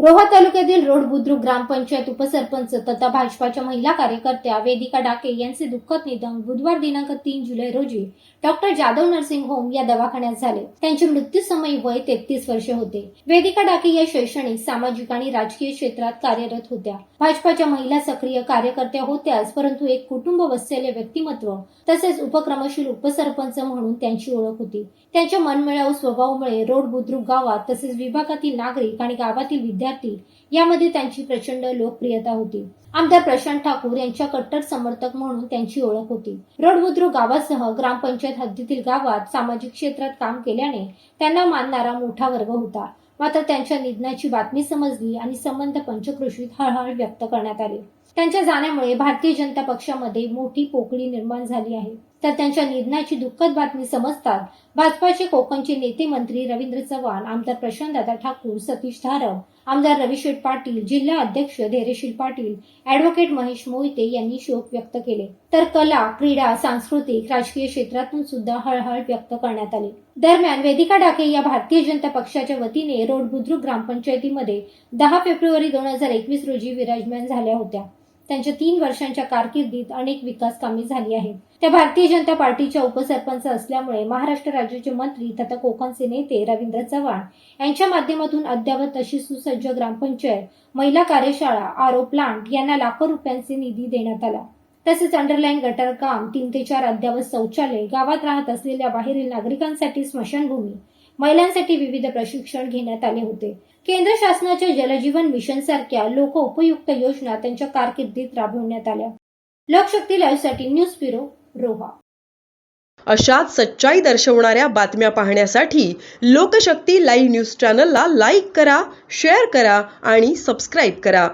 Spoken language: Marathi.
रोहा तालुक्यातील रोड बुद्रुक ग्रामपंचायत उपसरपंच तथा भाजपाच्या महिला कार्यकर्त्या वेदिका डाके यांचे दुःखद निधन बुधवार दिनांक तीन जुलै रोजी डॉक्टर जाधव नर्सिंग होम या दवाखान्यात झाले. त्यांचे मृत्यूसमयी वय तेहतीस वर्षे होते. वेदिका डाके या शैक्षणिक सामाजिक आणि राजकीय क्षेत्रात कार्यरत होत्या. भाजपाच्या महिला सक्रिय कार्यकर्त्या होत्याच परंतु एक कुटुंब वसलेले व्यक्तिमत्व तसेच उपक्रमशील उपसरपंच म्हणून त्यांची ओळख होती. त्यांच्या मनमिळाऊ स्वभावामुळे रोड बुद्रुक गावात तसेच विभागातील नागरिक आणि गावातील विद्यार्थी यामध्ये त्यांची प्रचंड लोकप्रियता होती. आमदार प्रशांत ठाकूर यांच्या कट्टर समर्थक म्हणून त्यांची ओळख होती. रोड गावासह ग्रामपंचायत हद्दीतील गावात सामाजिक क्षेत्रात काम केल्याने त्यांना मानणारा मोठा वर्ग होता. मात्र त्यांच्या निधनाची बातमी समजली आणि संबंध पंचकृषीत हळहळ व्यक्त करण्यात आली. त्यांच्या जाण्यामुळे भारतीय जनता पक्षामध्ये मोठी पोकळी निर्माण झाली आहे. तर त्यांच्या निधनाची दुःखद बातमी समजतात भाजपाचे कोकणचे नेते मंत्री रवींद्र चव्हाण आमदार प्रशांतदादा ठाकूर सतीश धारव आमदार रविशेठ पाटील जिल्हा अध्यक्ष धैर्यशील पाटील अॅडव्होकेट महेश मोहिते यांनी शोक व्यक्त केले. तर कला क्रीडा सांस्कृतिक राजकीय क्षेत्रातून सुद्धा हळहळ व्यक्त करण्यात आली. दरम्यान वेदिका डाके या भारतीय जनता पक्षाच्या वतीने रोड बुद्रुक ग्रामपंचायतीमध्ये दहा फेब्रुवारी दोन हजार एकवीस रोजी विराजमान झाल्या होत्या. त्यांच्या तीन वर्षांच्या कारकिर्दीत अनेक विकास कामे झाली आहेत. त्या भारतीय जनता पार्टीच्या उपसरपंच असल्यामुळे महाराष्ट्र राज्याचे मंत्री तथा कोकणचे नेते रवींद्र चव्हाण यांच्या माध्यमातून अद्यावत अशी सुसज्ज ग्रामपंचायत महिला कार्यशाळा आरो प्लांट यांना लाखो रुपयांचे निधी देण्यात आला. तसेच अंडरलाईन गटर काम तीन ते चार अद्यावत शौचालय गावात राहत असलेल्या बाहेरील नागरिकांसाठी स्मशानभूमी महिलांसाठी विविध प्रशिक्षण घेण्यात आले होते. केंद्र शासनाच्या जलजीवन मिशन सारख्या लोक उपयुक्त योजना त्यांच्या कारकिर्दीत राबवण्यात आल्या. लोकशक्ती लाईव्हसाठी न्यूज ब्युरो रोहा. अशाच सच्चाई दर्शवणाऱ्या बातम्या पाहण्यासाठी लोकशक्ती लाईव्ह न्यूज चॅनलला लाईक करा शेअर करा आणि सबस्क्राईब करा.